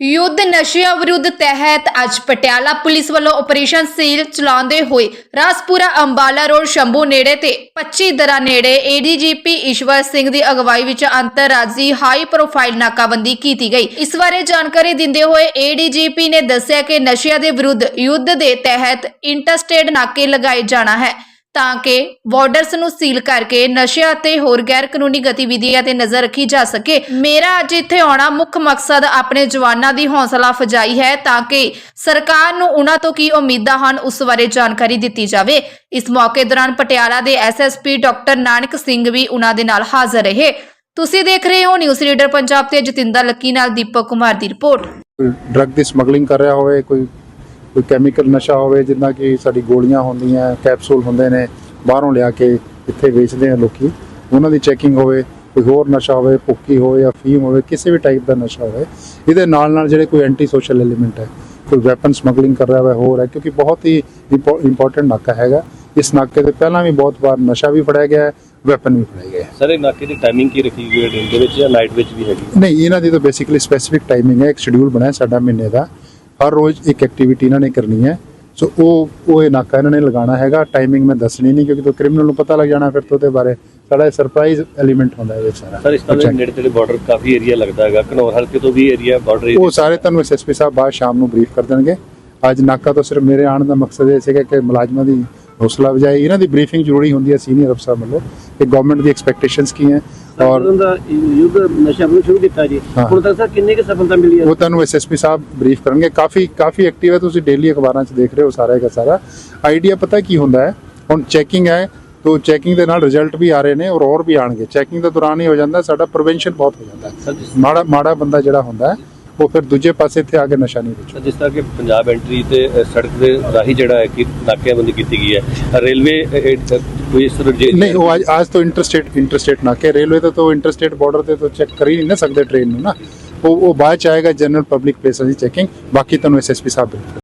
ਯੁੱਧ ਨਸ਼ਿਆਂ ਵਿਰੁੱਧ ਤਹਿਤ ਅੱਜ ਪਟਿਆਲਾ ਪੁਲਿਸ ਵੱਲੋਂ ਆਪਰੇਸ਼ਨ ਸੀਲ ਚਲਾਉਂਦੇ ਹੋਏ ਰਾਸਪੁਰਾ ਅੰਬਾਲਾ ਰੋਡ ਸ਼ੰਭੂ ਨੇੜੇ ਤੇ 25 ਦਰਾ ਨੇੜੇ ਏਡੀਜੀਪੀ ਈਸ਼ਵਰ ਸਿੰਘ ਦੀ ਅਗਵਾਈ ਵਿੱਚ ਅੰਤਰਰਾਜੀ ਹਾਈ ਪ੍ਰੋਫਾਈਲ ਨਾਕਾਬੰਦੀ ਕੀਤੀ ਗਈ। ਇਸ ਬਾਰੇ ਜਾਣਕਾਰੀ ਦਿੰਦੇ ਹੋਏ ਏਡੀਜੀਪੀ ਨੇ ਦੱਸਿਆ ਕਿ ਨਸ਼ਿਆਂ ਦੇ ਵਿਰੁੱਧ ਯੁੱਧ ਦੇ ਤਹਿਤ ਇੰਟਰਸਟੇਟ ਨਾਕੇ ਲਗਾਏ ਜਾਣਾ ਹੈ। ਤਾਂ ਕਿ ਬਾਰਡਰਸ ਨੂੰ ਸੀਲ ਕਰਕੇ ਨਸ਼ਿਆਂ ਅਤੇ ਹੋਰ ਗੈਰ ਕਾਨੂੰਨੀ ਗਤੀਵਿਧੀਆਂ ਤੇ ਨਜ਼ਰ ਰੱਖੀ ਜਾ ਸਕੇ। ਮੇਰਾ ਅੱਜ ਇੱਥੇ ਆਉਣਾ ਮੁੱਖ ਮਕਸਦ ਆਪਣੇ ਜਵਾਨਾਂ ਦੀ ਹੌਸਲਾ ਅਫਜ਼ਾਈ ਹੈ ਤਾਂ ਕਿ ਸਰਕਾਰ ਨੂੰ ਉਹਨਾਂ ਤੋਂ ਕੀ ਉਮੀਦਾਂ ਹਨ ਉਸ ਬਾਰੇ ਜਾਣਕਾਰੀ ਦਿੱਤੀ ਜਾਵੇ। ਇਸ ਮੌਕੇ ਦੌਰਾਨ ਪਟਿਆਲਾ ਦੇ ਐਸਐਸਪੀ ਡਾਕਟਰ ਨਾਨਕ ਸਿੰਘ ਵੀ ਉਹਨਾਂ ਦੇ ਨਾਲ ਹਾਜ਼ਰ ਰਹੇ। ਤੁਸੀਂ ਦੇਖ ਰਹੇ ਹੋ ਨਿਊਜ਼ ਰੀਡਰ ਪੰਜਾਬ ਤੇ ਜਤਿੰਦਰ ਲੱਕੀ ਨਾਲ ਦੀਪਕ ਕੁਮਾਰ ਦੀ ਰਿਪੋਰਟ। ਡਰੱਗ ਦੀ ਸਮਗਲਿੰਗ ਕਰ ਰਿਹਾ ਹੋਵੇ, ਕੋਈ ਕੋਈ ਕੈਮੀਕਲ ਨਸ਼ਾ ਹੋਵੇ ਜਿੱਦਾਂ ਕਿ ਸਾਡੀ ਗੋਲੀਆਂ ਹੁੰਦੀਆਂ ਕੈਪਸੂਲ ਹੁੰਦੇ ਨੇ ਬਾਹਰੋਂ ਲਿਆ ਕੇ ਇੱਥੇ ਵੇਚਦੇ ਆ ਲੋਕੀ। ਉਹਨਾਂ ਦੀ ਚੈਕਿੰਗ ਹੋਵੇ ਕੋਈ ਹੋਰ ਨਸ਼ਾ ਹੋਵੇ ਭੁੱਕੀ ਹੋਵੇ ਜਾਂ ਫੀਮ ਹੋਵੇ ਕਿਸੇ ਵੀ ਟਾਈਪ ਦਾ ਨਸ਼ਾ ਹੋਵੇ ਇਹਦੇ ਨਾਲ ਨਾਲ ਜਿਹੜੇ ਕੋਈ ਐਂਟੀ ਸੋਸ਼ਲ ਐਲੀਮੈਂਟ ਹੈ ਕੋਈ ਵੈਪਨ ਸਮਗਲਿੰਗ ਕਰ ਰਿਹਾ ਹੋਵੇ ਹੋਰ ਹੈ ਕਿਉਂਕਿ ਬਹੁਤ ਹੀ ਇੰਪੋਰਟੈਂਟ ਨਾਕਾ ਹੈਗਾ। ਇਸ ਨਾਕੇ ਤੇ ਪਹਿਲਾਂ ਵੀ ਬਹੁਤ ਵਾਰ ਨਸ਼ਾ ਵੀ ਫੜਿਆ ਗਿਆ ਹੈ ਵੈਪਨ ਵੀ ਫੜਿਆ ਗਿਆ ਹੈ ਸਰ ਇਹ ਨਾਕੇ ਦੀ ਟਾਈਮਿੰਗ ਕੀ ਰੱਖੀ ਗਈ ਹੈ ਦਿਨ ਦੇ ਵਿੱਚ ਜਾਂ ਨਾਈਟ ਵਿੱਚ ਵੀ ਹੈਗੀ? ਨਹੀਂ ਇਹਨਾਂ ਦੀ ਤਾਂ ਬੇਸਿਕਲੀ ਸਪੈਸੀਫਿਕ ਟਾਈਮਿੰਗ ਹੈ ਇੱਕ ਸ਼ਡਿਊਲ ਬਣਾਇਆ ਸਾਡਾ ਮਹੀਨੇ ਦਾ। ਹਰ ਰੋਜ਼ ਇੱਕ ਐਕਟੀਵਿਟੀ ਇਹਨਾਂ ਨੇ ਕਰਨੀ ਹੈ। ਸੋ ਉਹ ਉਹ ਇਹ ਨਾਕਾ ਇਹਨਾਂ ਨੇ ਲਗਾਉਣਾ ਹੈਗਾ। ਟਾਈਮਿੰਗ ਮੈਂ ਦੱਸਣੀ ਨਹੀਂ ਕਿਉਂਕਿ ਤਾਂ ਕ੍ਰਿਮੀਨਲ ਨੂੰ ਪਤਾ ਲੱਗ ਜਾਣਾ ਫਿਰ ਤੋਂ ਉਹਦੇ ਬਾਰੇ। ਸਾਡਾ ਸਰਪ੍ਰਾਈਜ਼ ਐਲੀਮੈਂਟ ਹੁੰਦਾ ਹੈ ਵਿੱਚ ਸਾਰਾ। ਸਰ ਇਸ ਤਰ੍ਹਾਂ। ਦੇ ਨੇੜੇ ਤੇੜੇ ਬਾਰਡਰ ਕਾਫੀ ਏਰੀਆ ਲੱਗਦਾ ਹੈਗਾ। ਘਨੌਰ ਹਲਕੇ ਤੋਂ ਵੀ ਏਰੀਆ ਬਾਰਡਰ ਉਹ ਸਾਰੇ ਤੁਹਾਨੂੰ ਐਸਐਸਪੀ ਸਾਹਿਬ ਬਾਅਦ ਸ਼ਾਮ ਨੂੰ ਬਰੀਫ ਕਰ ਦੇਣਗੇ। ਅੱਜ ਨਾਕਾ ਤੋਂ ਸਿਰਫ ਮੇਰੇ ਆਉਣ ਦਾ ਮਕਸਦ ਇਹ ਸੀਗਾ ਕਿ ਮੁਲਾਜ਼ਮਾਂ ਦੀ ਹੌਸਲਾ ਵਜਾਈ ਇਹਨਾਂ ਦੀ ਬਰੀਫਿੰਗ ਜ਼ਰੂਰੀ ਹੁੰਦੀ ਹੈ ਸੀਨੀਅਰ ਅਫਸਰ ਵੱਲੋਂ ਕਿ ਗਵਰਨਮੈਂਟ ਦੀ ਐਕਸਪੈਕਟੇਸ਼ਨਸ ਕੀ ਹੈ। ਔਰ ਦਾ ਯੁੱਧ ਨਸ਼ਾ ਨੂੰ ਸ਼ੁਰੂ ਕੀਤਾ ਜੀ। ਹੁਣ ਤੱਕ ਸਰ ਕਿੰਨੀ ਕੁ ਸਫਲਤਾ ਮਿਲੀ ਹੈ? ਉਹ ਤੁਹਾਨੂੰ ਐਸਐਸਪੀ ਸਾਹਿਬ ਬਰੀਫ ਕਰਨਗੇ। ਕਾਫੀ ਕਾਫੀ ਐਕਟਿਵ ਹੈ। ਤੁਸੀਂ ਡੇਲੀ ਅਖਬਾਰਾਂ 'ਚ ਦੇਖ ਰਹੇ ਹੋ ਸਾਰਾ ਦਾ ਸਾਰਾ। ਆਈਡੀਆ ਪਤਾ ਕੀ ਹੁੰਦਾ ਹੈ? ਹੁਣ ਚੈਕਿੰਗ ਹੈ ਤੋਂ ਚੈਕਿੰਗ ਦੇ ਨਾਲ ਰਿਜ਼ਲਟ ਵੀ ਆ ਰਹੇ ਨੇ ਔਰ ਹੋਰ ਵੀ ਆਣਗੇ। ਚੈਕਿੰਗ ਦੇ ਦੌਰਾਨ ਹੀ ਹੋ ਜਾਂਦਾ ਸਾਡਾ ਪ੍ਰੀਵੈਂਸ਼ਨ ਬਹੁਤ ਹੋ ਜਾਂਦਾ ਮਾੜਾ ਮਾੜਾ ਬੰਦਾ ਜਿਹੜਾ ਹੁੰਦਾ ਉਹ ਫਿਰ ਦੂਜੇ ਪਾਸੇ ਇੱਥੇ ਆ ਕੇ ਨਸ਼ਾ ਨਹੀਂ ਵੇਚਦਾ। ਜਿਸ ਤਰ੍ਹਾਂ ਕਿ ਪੰਜਾਬ ਐਂਟਰੀ ਤੇ ਸੜਕ ਦੇ ਰਾਹੀਂ ਜਿਹੜਾ ਹੈ ਕਿ ਨਾਕਿਆਬੰਦੀ ਕੀਤੀ ਗਈ ਹੈ। ਰੇਲਵੇ ਅ, ਅ, ਕੋਈ ਇਸ ਤਰ੍ਹਾਂ ਜੇ- ਨਹੀਂ ਉਹ ਅੱਜ ਅੱਜ ਤੋਂ ਇੰਟਰਸਟੇਟ ਇੰਟਰਸਟੇਟ ਨਾ ਕਿ ਰੇਲਵੇ ਤੇ ਤਾਂ ਇੰਟਰਸਟੇਟ ਬਾਰਡਰ ਤੇ ਤਾਂ ਚੈੱਕ ਕਰ ਹੀ ਨਹੀਂ ਨਾ ਸਕਦੇ ਟ੍ਰੇਨ ਨੂੰ ਨਾ। ਉਹ ਉਹ ਬਾਅਦ ਚ ਆਏਗਾ ਜਨਰਲ ਪਬਲਿਕ ਪਲੇਸਾਂ ਦੀ ਚੈਕਿੰਗ ਬਾਕੀ ਤੁਹਾਨੂੰ ਐਸਐਸਪੀ ਸਾਹਿਬ brief